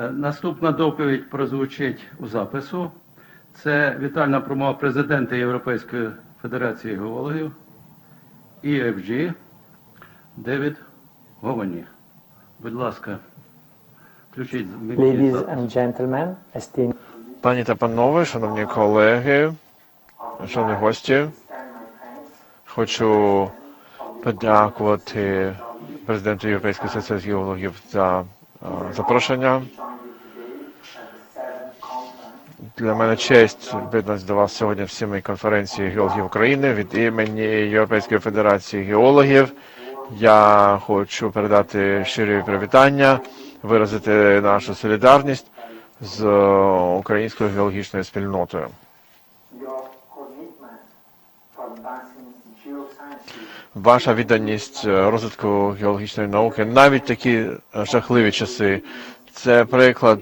Е, Наступна доповідь прозвучить у запису. Це вітальна промова президента Європейської Федерації геологів EFG Девід Говані. Будь ласка, включіть Ladies and gentlemen, esteemed Пані та панове, шановні колеги, шановні гості, хочу подякувати президенту Європейської асоціації геологів за е, запрошення. Для мене честь об'єднатися до вас сьогодні в сімей конференції геологів України від імені Європейської федерації геологів. Я хочу передати щирі привітання, виразити нашу солідарність з українською геологічною спільнотою. Ваша відданість розвитку геологічної науки, навіть такі жахливі часи, це приклад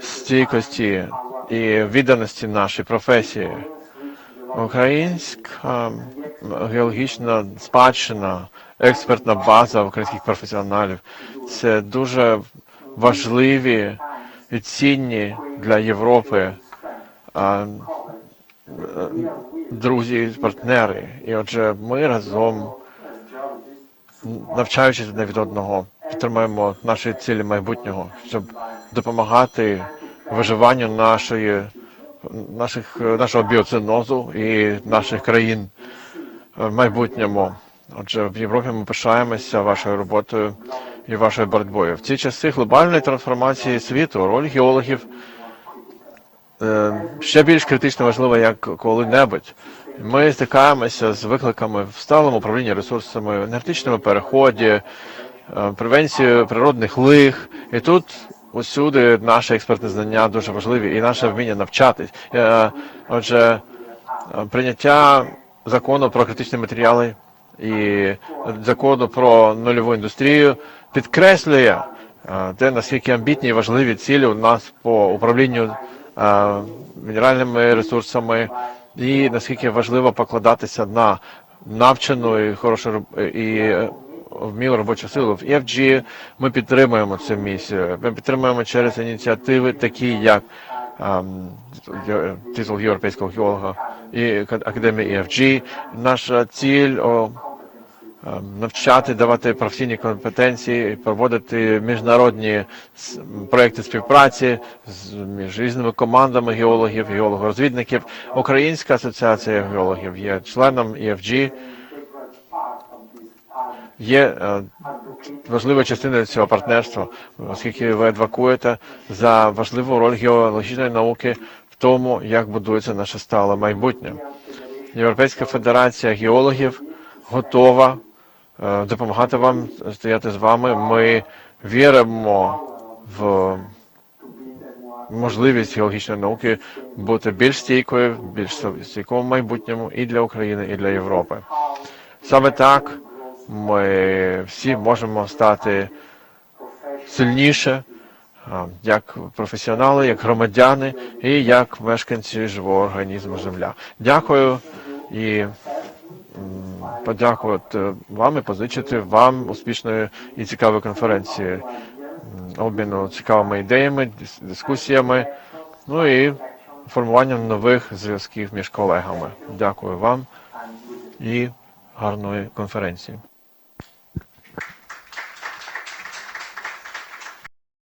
стійкості і відданості нашій професії. Українська геологічна спадщина, експертна база українських професіоналів це дуже важливі і цінні для Європи друзі, партнери. І отже, ми разом, навчаючись одне від одного, підтримуємо наші цілі майбутнього, щоб допомагати виживанню нашої, наших, нашого біоцинозу і наших країн в майбутньому. Отже, в Європі ми пишаємося вашою роботою і вашою боротьбою. В ці часи глобальної трансформації світу роль геологів е, ще більш критично важлива, як коли-небудь. Ми стикаємося з викликами в сталому управлінні ресурсами, енергетичному переході, е, превенції природних лих. І тут усюди наші експертні знання дуже важливі і наше вміння навчатись. Е, Отже, прийняття закону про критичні матеріали і закону про нульову індустрію підкреслює е, те, наскільки амбітні і важливі цілі у нас по управлінню е, мінеральними ресурсами, і наскільки важливо покладатися на навчену і хорошу і вмілу робочу силу. В EFG ми підтримуємо цю місію. Ми підтримуємо через ініціативи, такі як ем, титул європейського геолога і ак- академія EFG. Наша ціль ем, навчати, давати професійні компетенції, проводити міжнародні проекти співпраці з між різними командами геологів, геологорозвідників. Українська асоціація геологів є членом EFG, є е, важливою частиною цього партнерства, оскільки ви адвокуєте за важливу роль геологічної науки в тому, як будується наше стале майбутнє. Європейська федерація геологів готова е, допомагати вам стояти з вами. Ми віримо в можливість геологічної науки бути більш стійкою, більш стійкою в майбутньому і для України, і для Європи. Саме так ми всі можемо стати сильніше, як професіонали, як громадяни і як мешканці живого організму Земля. Дякую і подякувати вам і позичити вам успішної і цікавої конференції, обміну цікавими ідеями, дискусіями, ну і формуванням нових зв'язків між колегами. Дякую вам і гарної конференції.